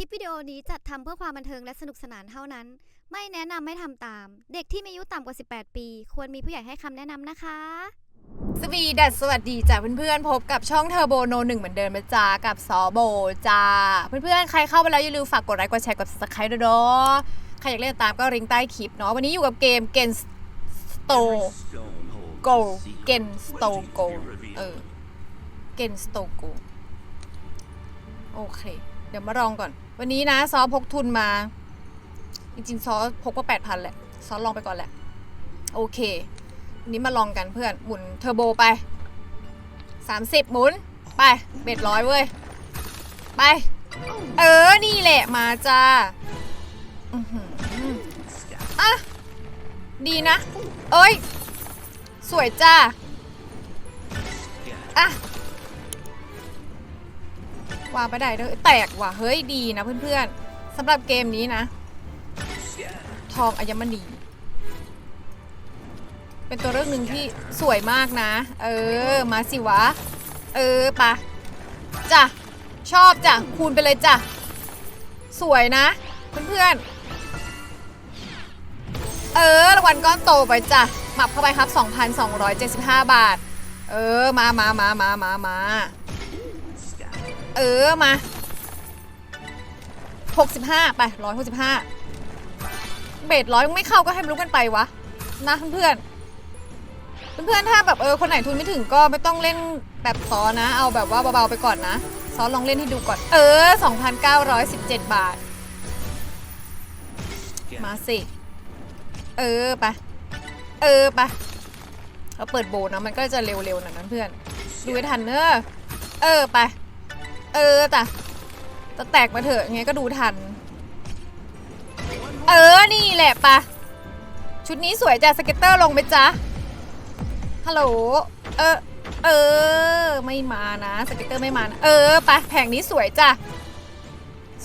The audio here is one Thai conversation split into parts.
คลิปวิดีโอนี้จัดทำเพื่อความบันเทิงและสนุกสนานเท่านั้น ไม่แนะนำให้ทำตาม เด็กที่มีอายุต่ำกว่า 18 ปี ควรมีผู้ใหญ่ให้คำแนะนำนะคะ สวีดัสสวัสดีจ้ะเพื่อนๆ พบกับช่องเทอร์โบโนหนึ่งเหมือนเดิมนะจ้ากับซอโบจ้า เพื่อนๆ ใครเข้าไปแล้วอย่าลืมฝากกดไลค์กดแชร์กด subscribe ด้วยเนาะใครอยากเล่นตามก็ลิงใต้คลิปเนาะวันนี้อยู่กับเกม Gen Store Go Gen Store Go เออ Gen Store Go โอเค เดี๋ยวมาลองก่อน วันนี้นะซอพกทุนมา จริงๆซอพกว่า8,000แหละ ซอลองไปก่อนแหละ โอเค วันนี้มาลองกันเพื่อน หมุนเทอร์โบไป30หมุน ไป เบ็ดร้อยเว้ย ไป เออ นี่แหละ มาจ้าอือหืออะ ดีนะ เอ้ย สวยจ้า วางไปได้เด้อแตกว่ะเฮ้ยดีนะเพื่อนๆสำหรับเกมนี้นะ ทองอัญมณี เป็นตัวเลือกหนึ่งที่สวยมากนะ เออ มาสิวะ เออปะจ้ะชอบจ้ะคูณไปเลยจ้ะสวยนะ เพื่อนๆ เออรางวัลก้อนโตไปจ้ะหมับเข้าไปครับ 2,275 บาท เออ มามามามามามา เออมา65ไป165เบสร้อยไม่เข้าก็ให้มันรู้กันไปวะนะเพื่อนๆเพื่อนๆถ้าแบบเออคนไหนทุนไม่ถึงก็ไม่ต้องเล่นแบบซอนะ เอาแบบว่าเบาๆไปก่อนนะซอลองเล่นให้ดูก่อน เออ 2,917 บาท มาสิ เออไปะเออไปะเราเปิดโบนะมันก็จะเร็วๆหน่อยนะเพื่อน ดูให้ทันเนอะเออไป เออแต่จะแตกมาเถอะยังไงก็ดูทัน เออ นี่แหละปะชุดนี้สวยจ้ะสเก็ตเตอร์ลงไหมจ๊ะ ฮัลโหล เออ เออ ไม่มานะสเก็ตเตอร์ไม่มานะเออไปแผงนี้สวยจ้ะ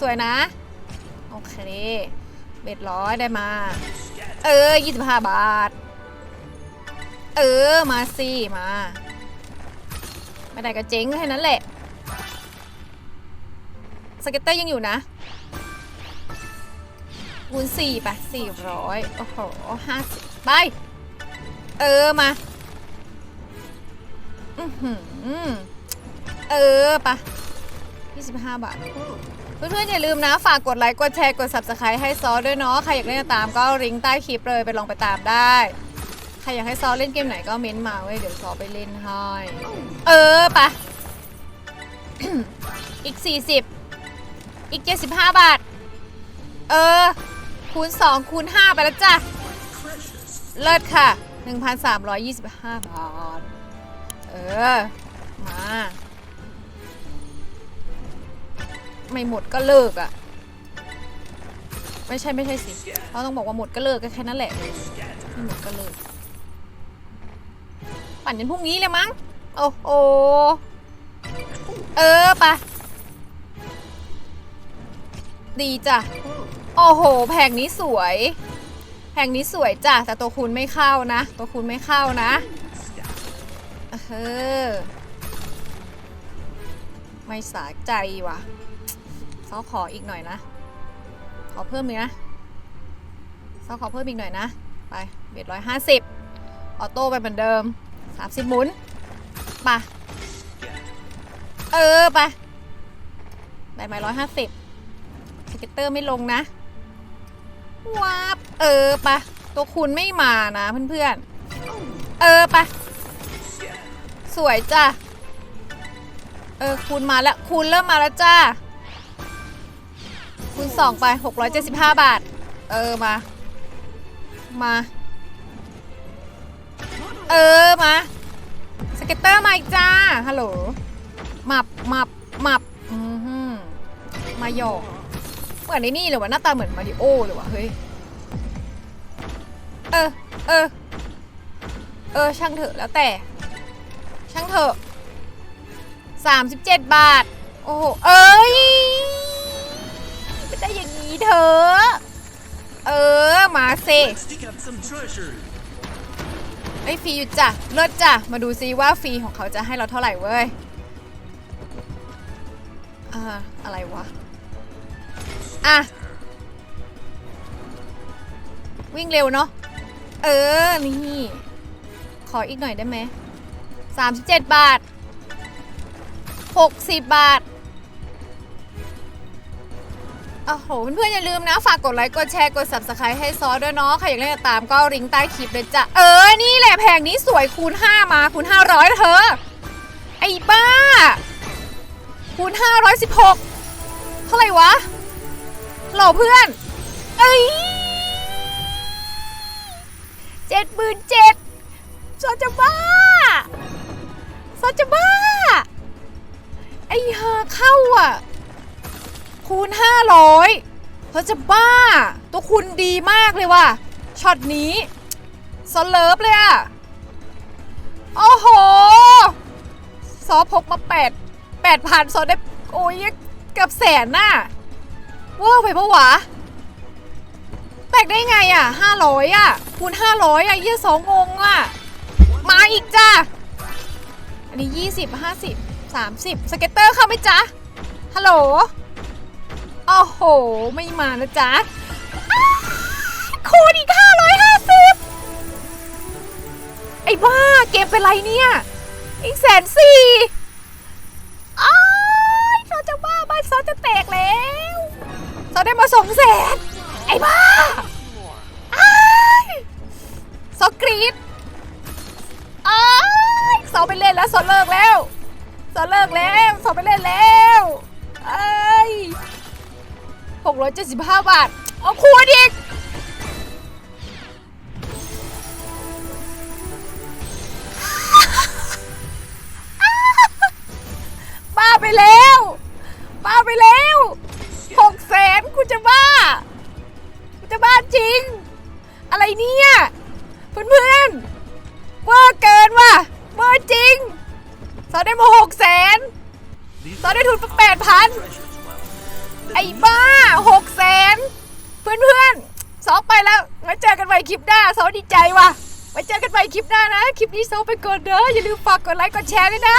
สวยนะ โอเค เบ็ดร้อยได้มา เออ25บาท เออ มาสิ มา ไม่ได้ก็เจ๊งแค่นั้นแหละ สเก็ตเตอร์ยังอยู่นะคูณสี่ไปสี่ร้อยโอ้โหห้าสิบไป เออ มา อือหือ เออปะ25บาท เพื่อนๆอย่าลืมนะ ฝากกดไลค์ กดแชร์ กด subscribe ให้ซอด้วยเนาะ ใครอยากเล่นตามก็ลิงก์ใต้คลิปเลยไปลองไปตามได้ ใครอยากให้ซอเล่นเกมไหนก็เม้นต์มาเว้ย เดี๋ยวซอไปเล่นให้ เออปะอีก 40 อีก 75 บาท เออ คูณ 2 คูณ 5 ไปแล้วจ้ะ เลิศค่ะ 1,325 บาท เออ มา ไม่หมดก็เลิกอะ่ะ ไม่ใช่ไม่ใช่สิเราต้องบอกว่าหมดก็เลิกก็แค่นั้นแหละไม่หมดก็เลิก ปั่นจนพรุ่งนี้เลยมั้ง โอ้โห เออไปะ ดีจ้ะ โอ้โห แผงนี้สวย แผงนี้สวยจ้ะ แต่ตัวคูณไม่เข้านะ ตัวคูณไม่เข้านะเออไม่สาใจว่ะซอขออีกหน่อยนะ ขอเพิ่มอีกนะซอขอเพิ่มอีกหน่อยนะ ไปเบ็ดร้อยห้าสิบออโต้ไปเหมือนเดิมสามสิบหมุนไปะเออไปใบไม้ร้อยห้าสิบ สเก็ตเตอร์ไม่ลงนะว้าบเออปะตัวคูณไม่มานะเพื่อนๆ เออปะสวยจ้ะ เออคูณมาแล้วคูณเริ่มมาแล้วจ้าคูณสองไป 675 บาท เออมา มา เออมาสเก็ตเตอร์มาอีกจ้าฮัลโหลหมับหมับหมับอือหือมาหยอก มือนไอ้นี่เลยวะหน้าตาเหมือนมาริโอเลยว่ะเฮ้ย เออ เออ เออ ช่างเถอะแล้วแต่ ช่างเถอะ37บเจ็ดบาท โอ้โห เอ้ยไม่ได้อย่างนี้เถอะ เออ มาเซไอ้ฟรีอยู่จ้ะ เลิศจ้ะ มาดูซิว่าฟรีของเขาจะให้เราเท่าไหร่เว้ย อ่า อะไรวะ อะ วิ่งเร็วเนาะ เออ นี่ ขออีกหน่อยได้ไหม สามสิบเจ็ดบาท หกสิบบาทโอ้โห เพื่อนๆอย่าลืมนะ ฝากกดไลค์ กดแชร์ กด subscribe ให้ซอสด้วยเนาะ ใครอยากเล่นตามก็ลิงก์ใต้คลิปเลยจ้ะ เออ นี่แหละแผงนี้สวยคูณ 5 มาคูณ 500 เธอ ไอ้บ้า คูณ 516 เท่าไหร่วะ หล่อเพื่อน เอ้ยเจ็ดหมื่นเจ็ดซอจะบ้าซอจะบ้า ไอ้หาเข้าอะ คูณ500เธอยโซจะบ้า ตัวคุณดีมากเลยว่ะ ช็อตนี้ซอเลิฟเลยอะ โอ้โหซอพกมาแปดแปดพันซอได้โอ้ยเกือบแสนน่ะ วอร์ไปปะวะแตกได้ไงอะห้าร้อยอะคูณห้าร้อยอะยี่สองงงอะ มาอีกจ้าอันนี้ยี่สิบห้าสิบสามสิบสเก็ตเตอร์เข้าไหมจ๊ะฮัลโหลโอ้โห ไม่มานะจ๊ะอ้าวคูณอีกห้าร้อยห้าสิบไอ้บ้าเกมเป็นไรเนี่ย อีกแสนสี่อ้ายซอจะบ้าบ้านซอจะแตกแล้ว เราได้มาสองแสนไอ้บ้าอ้ายซอกรีดอ้ายซอไปเล่นแล้วซอเลิกแล้วซอเลิกแล้วซอไปเล่นแล้วไอ้หกร้อยเจ็ดสิบห้าบาท เอาคูณอีก บ้าจะบ้าจริง อะไรเนี่ยเพื่อนเพื่อนเวอร์เกินว่ะเวอร์จริงซอได้มาหกแสน These ซอได้ทุนแปดพันไอ้บ้าหกแสนเพื่อนเพื่อนๆซอไปแล้วไว้เจอกันใหม่คลิปหน้าซอดีใจว่ะไว้เจอกันใหม่คลิปหน้านะ คลิปนี้ซอไปก่อนเด้ออย่าลืมฝากกดไลค์กดแชร์ด้วยนะ